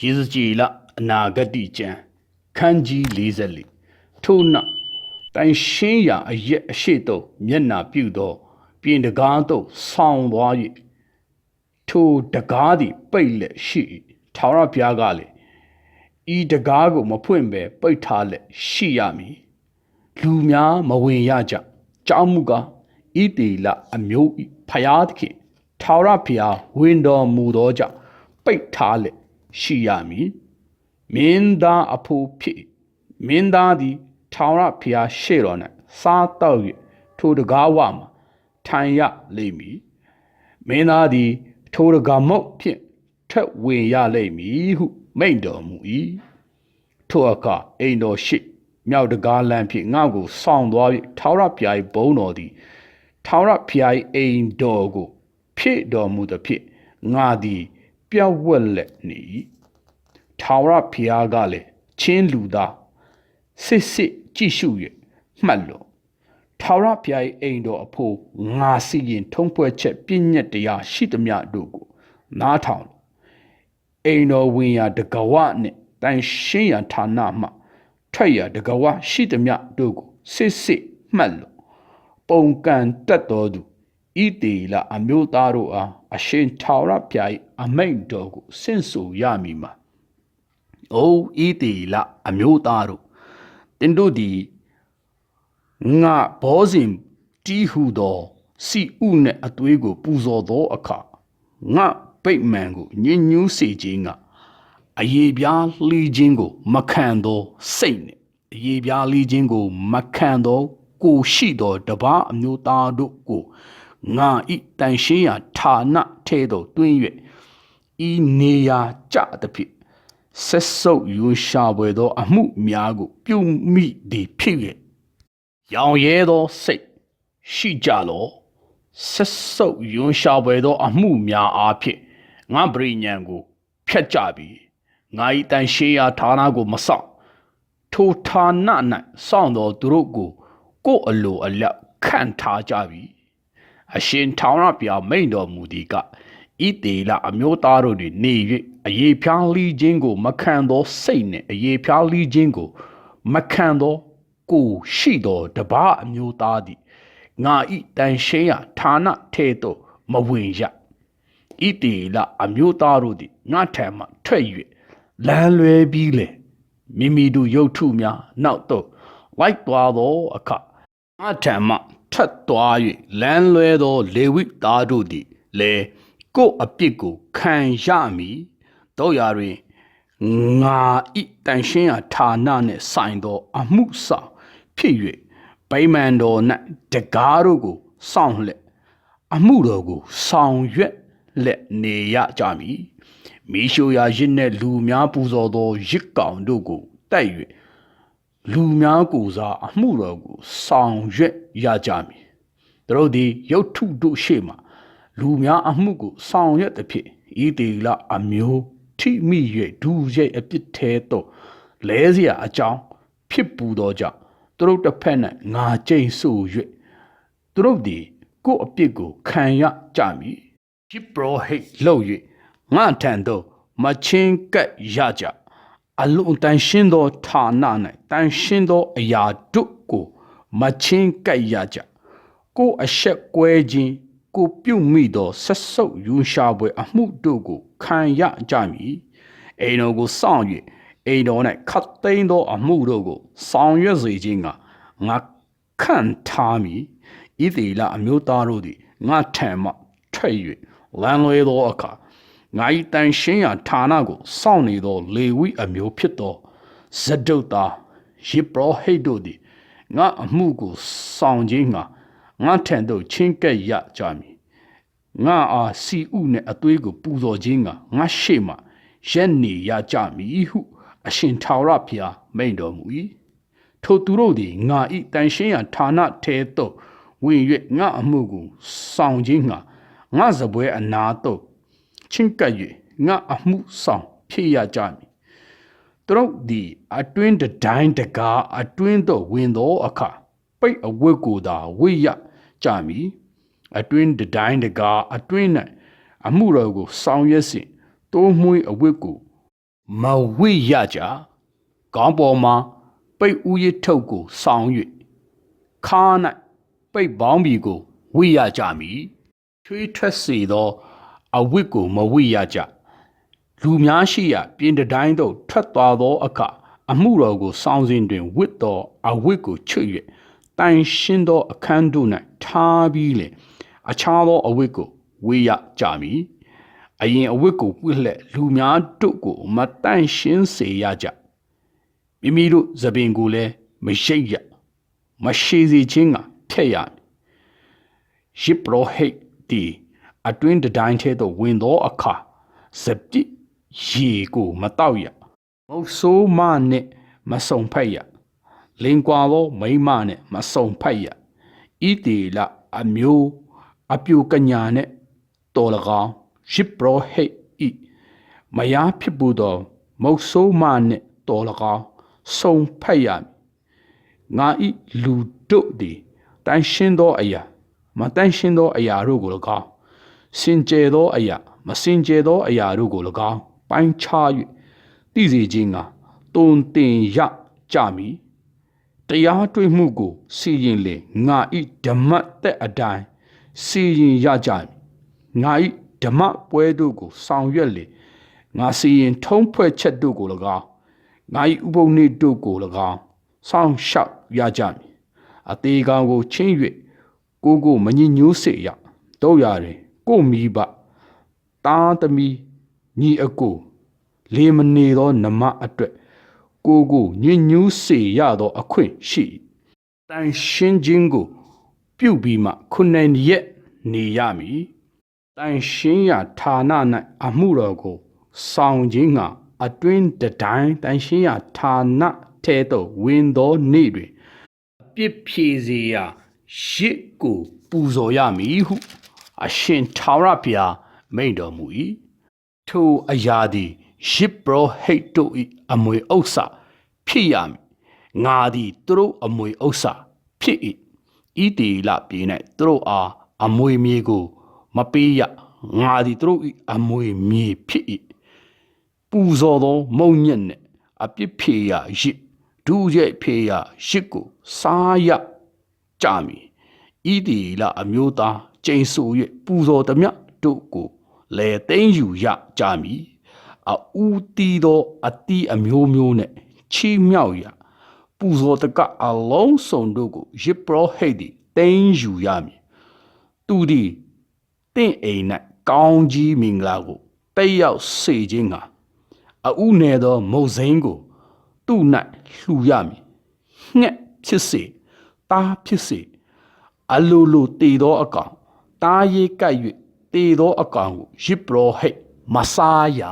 ရေစကြည်လအနာဂတိကျမ်းခန်းကြီး44ထို့နောက်တိုင်ရှင်းရာအရက်အရှိတုံမျက်နာပြုသော ပြင်တကားသို့ဆောင်းသွား၍ထိုတကားသည်ပိတ်လက်ရှိ၏ထာဝရဘုရားကလည်းဤတကားကိုမဖွင့်ဘဲပိတ်ထားလက်ရှိရမည်လူများမဝင်ရကြကြောင်းမူကားဣတေလအမျိုး၏ဖျားသခင်ထာဝရဘုရားဝင်တော်မူသောကြောင့်ပိတ်ထားလက် ရှိရမည်မင်းသားအဖို့ဖြစ်၏မင်းသားသည်ထာဝရဘုရားရှေ့တော်၌စားတော့၍ထိုတကားဝမှာထိုင်ရလိမ့်မည်မင်းသားသည်ထိုတကားမုတ်ဖြင့်ထက်ဝင်ရလိမ့်မည်ဟုမိန့်တော်မူ၏ထိုအခါအိမ်တော်ရှိမြောက်တကားလမ်းဖြင့်ငါ့ကိုဆောင်းသွား၍ထာဝရဘုရား၏ဘုန်းတော်သည်ထာဝရဘုရား၏အိမ်တော်ကို ဖြည့်တော်မူသည်ဖြင့်ငါသည် ပြတ်ဝက်လက်နေ၏ထာဝရဘုရားကလည်းချင်းလူသားစစ်စစ်ကြည့်ရှု၍မှတ်လို့ထာဝရဘုရား၏အိမ်တော်အဖို့ငါစီရင်ထုံးဖွဲ့ချက်ပြည့်ညက်တရားရှိသမျှတို့ကိုနားထောင်လို့အိမ်တော်ဝင်ရာတကဝနှင့်တန်ရှင်းရာဌာနမှထွက်ရာတကဝရှိသမျှတို့ကိုစစ်စစ်မှတ်လို့ပုံကန်တက်တော်သူ ဣတေလအမျိုးသားတို့အားအရှင်ထာဝရဘုရား၏အမိန့်တော်ကိုဆင့်ဆိုရမည်မှာ။အိုးဣတေလအမျိုးသားတို့တင်တို့သည်ငါဘောဇင်တီးဟုသောစီဥနှင့်အသွေးကို ပူဇော်သောအခါငါပိတ်မှန်ကိုညင်ညူးစေခြင်းကအယေပြားလှီးခြင်းကို မခံသောစိတ်နှင့်အယေပြားလှီးခြင်းကို မခံသောကိုရှိသောတပားအမျိုးသားတို့ကို ငါဤတန်ရှင်းရာဌာနထဲသို့တွင်း၍ဤနေရာကြသဖြင့်ဆက်ဆုပ်ယူရှာပွေသော အမှုများကို ပြုမိသည်ဖြစ်၍ရောင်ရဲသောစိတ်ရှိကြလောဆက်ဆုပ်ယွန်ရှာပွေသော အမှုများအားဖြင့်ငါပရိညာန်ကိုဖျက်ကြပြီငါ၏တန်ရှေးရာဌာနကိုမဆောင်ထိုဌာန၌စောင့်တော်သူတို့ကိုကိုယ်အလိုအလျောက်ခန့်ထားကြပြီ အရှင်ထောင်ရပြမိန်တော်မူသည်ကဤတေလအမျိုးသားတို့တွင်နေ၍အယေဖြားလီခြင်းကို မခံသောစိတ်နှင့်အယေဖြားလီခြင်းကို မခံသောကိုရှိသောတပားအမျိုးသားသည်ငါဤတန်ရှင်းရာဌာနထဲသို့မဝင်ရဣတေလအမျိုးသားတို့သည်ငါထံမှထွက်၍လမ်းလွဲပြီးလေမိမိတို့ရုပ်ထုများနောက်သို့လိုက်သွားသောအခါငါထံမှ ထွက်သွား၍လမ်းလွဲသောလေဝိသားတို့သည်လေကိုယ်အပြစ်ကိုခံရမည်တို့ရာတွင်ငါဤတန်ရှင်းရာဌာနနှင့်ဆိုင်သော အမှုဆောင်ဖြစ်၍ဗိမာန်တော်၌တကားတို့ကိုစောင့်လက်အမှုတော်ကိုဆောင်ရွက်လက်နေရကြမည်မိရှုရာရစ်နှင့်လူများပူဇော်သောရစ်ကောင်တို့ကိုတိုက်၍ လူများကိုစားအမှုတော်ကိုဆောင်ရွက်ရကြမည်သူတို့သည်ရုတ်ထုတို့ရှေ့မှလူများအမှုကိုဆောင်ရွက်သဖြင့်ဤတေလအမျိုးထိမိ၍ဒူရဲ့အပြစ်သေးသောလဲเสียအကြောင်းဖြစ်ပူသောကြောင့်သူတို့တစ်ဖက်၌ငါကြိမ်ဆို၍သူတို့သည်ကိုယ်အပြစ်ကိုခံရကြမည်จิปรဟိတ်လှုပ်၍ငါထံသို့မချင်းကပ်ရကြ အလုံးတန်ရှင်းသောဌာန၌တန်ရှင်းသောအရာတို့ကိုမချင်းကပ်ရကြကိုယ်အဆက်ကွဲခြင်းကိုပြုတ်မိသောဆက်ဆုပ်ယူရှာပွဲအမှုတို့ကိုခံရကြမည်အိမ်တော်ကိုစောင့်၍အိမ်တော်၌ခတ်သိမ်းသောအမှုတို့ကိုဆောင်ရွက်စေခြင်းကငါခံထားမည်ဣသေလအမျိုးသားတို့သည်ငါထံမှထွက်၍လမ်းလွဲသောအခါ ငါ၏တန်ရှင်းရာဌာနကိုစောင့်နေသောလေဝိအမျိုးဖြစ်သောဇဒုတ်သားယေဘရဟိတ်တို့သည်ငါအမှုကိုဆောင်ခြင်းငါငါထံသို့ချင်းကပ်ရကြမည်ငါအားစီဥနှင့်အသွေးကိုပူဇော်ခြင်းကငါရှေ့မှရက်နေရကြမည်ဟု အရှင်ထာဝရဘုရားမိန့်တော်မူ၏ထိုသူတို့သည်ငါဤတန်ရှင်းရာဌာနထဲသို့ဝင်၍ငါအမှုကိုဆောင်ခြင်းငါငါစပွဲအနာသို့ ချင်းကပ်၍ငါအမှုဆောင်ဖြစ်ရကြမည်သူတို့သည်အတွင်းတိုင်းတကားအတွင်းသို့ဝင်သောအခါပိတ်အဝတ်ကိုသာဝိရကြမည်အတွင်းတိုင်းတကားအတွင်း၌အမှုတော်ကိုဆောင်ရွက်စဉ်တိုးမွေးအဝတ်ကိုမဝိရကြခေါင်းပေါ်မှာပိတ်ဦးရစ်ထုတ်ကိုဆောင်း၍ခါ၌ပိတ်ပေါင်းဘီကိုဝိရကြမည်ထွေးထွက်စေသော အဝတ်ကိုမဝိရကြလူများရှိရာပြင်တတိုင်းသို့ထွက်သွားသောအခါအမှုတော်ကိုစောင်းစဉ်တွင်ဝတ်သောအဝတ်ကိုချွတ်၍တန်ရှင်းသောအခန်းတို့၌ထားပြီးလေအခြားသောအဝတ်ကိုဝေရကြမည်အရင်အဝတ်ကိုပွင့်လှက်လူများတို့ကိုမတန့်ရှင်းစေရကြမိမိတို့သပင်ကိုလည်းမရိပ်ရမရှိစေခြင်းကဖျက်ရမည်ယစ်ပရောဟိတ်ဒီ အတွင်းတတိုင်းထဲသို့ဝင်သောအခါစပစ်ရေကိုမတောက်ရမုတ်ဆိုးမနဲ့မစုံဖက်ရလင်ကွာသောမိမနဲ့မစုံဖက်ရဤတေလအမျိုးအပြူကညာနဲ့တော်လကောင်ရှစ်ပရောဟိတ်ဤမယားဖြစ်ဘူးသောမုတ်ဆိုးမနဲ့တော်လကောင်စုံဖက်ရမည်ငါဤလူတို့သည်တန်ရှင်းသောအရာမတန်ရှင်းသောအရာတို့ကို၎င်း စင်ကြယ်သောအရာမစင်ကြယ်သောအရာတို့ကို၎င်းပိုင်းခြား၍သိစေခြင်းကတုံတင်ရကြမည်တရားတွေ့မှုကိုစီရင်လေငါဤဓမ္မတက်အတိုင်းစီရင်ရကြမည်ငါဤဓမ္မပွဲတို့ကိုဆောင်ရွက်လေငါစီရင်ထုံးဖွဲ့ချက်တို့ကို၎င်းငါဤဥပုံနေ့တို့ကို၎င်းစောင့်ရှောက်ရကြမည်အသေးကောင်ကိုချင်း၍ကိုကိုမညညိုးစေရတို့ရတယ် ကိုမိဘတားသမီးညီအကိုလေမနေသောနမအတွက်ကိုကိုညညူးစေရသောအခွင့်ရှိတန်ရှင်းခြင်းကို ပြုပြီးမှခုနှစ်ရက်နေရမည်တန်ရှင်းရာဌာန၌အမှုတော်ကိုဆောင်ခြင်းကအတွင်းတတိုင်းတန်ရှင်းရာဌာနထဲသို့ဝင်သောနေ့တွင်အပြစ်ဖြေစေရာရစ်ကိုပူဇော်ရမည်ဟု အရှင်ထာဝရဘုရားမိန့်တော်မူ၏ထိုအရာသည်ယစ်ပရောဟိတ်တို့၏အမွေဥစ္စာဖြစ်ရမည်ငါသည်သူတို့အမွေဥစ္စာဖြစ်၏ဤတီလပြေ၌သူတို့အားအမွေမြေကို မပေးရငါသည်သူတို့၏အမွေမြေဖြစ်၏ပူဇော်သောမုံညက်နှင့်အပြစ်ဖြေရာရစ်ဒုရဲ့ဖြေရာရစ်ကိုစားရကြမည်ဤတီလအမျိုးသား ကျိန်ဆို၍ပူဇော်သည်မြတ်တို့ကိုလေသိမ့်ယူရကြမည်အူတီသောအတီးအမျိုးမျိုးနဲ့ချီးမြှောက်ရပူဇော်တကအလုံးစုံတို့ကိုယစ်ပရောဟိတ်သည်သိမ့်ယူရမည်သူသည်တင့်အိမ်၌ကောင်းကြီးမင်္ဂလာကိုတက်ရောက်စေခြင်းကအဥနယ်သော မုတ်စိန်ကို သူ့၌လှူရမည်ငှက်ဖြစ်စေတားဖြစ်စေအလိုလိုတည်သောအကောင် တားရေးကပ်၍တည်သောအကောင်ကိုရစ်ပရောဟိတ်မစားရ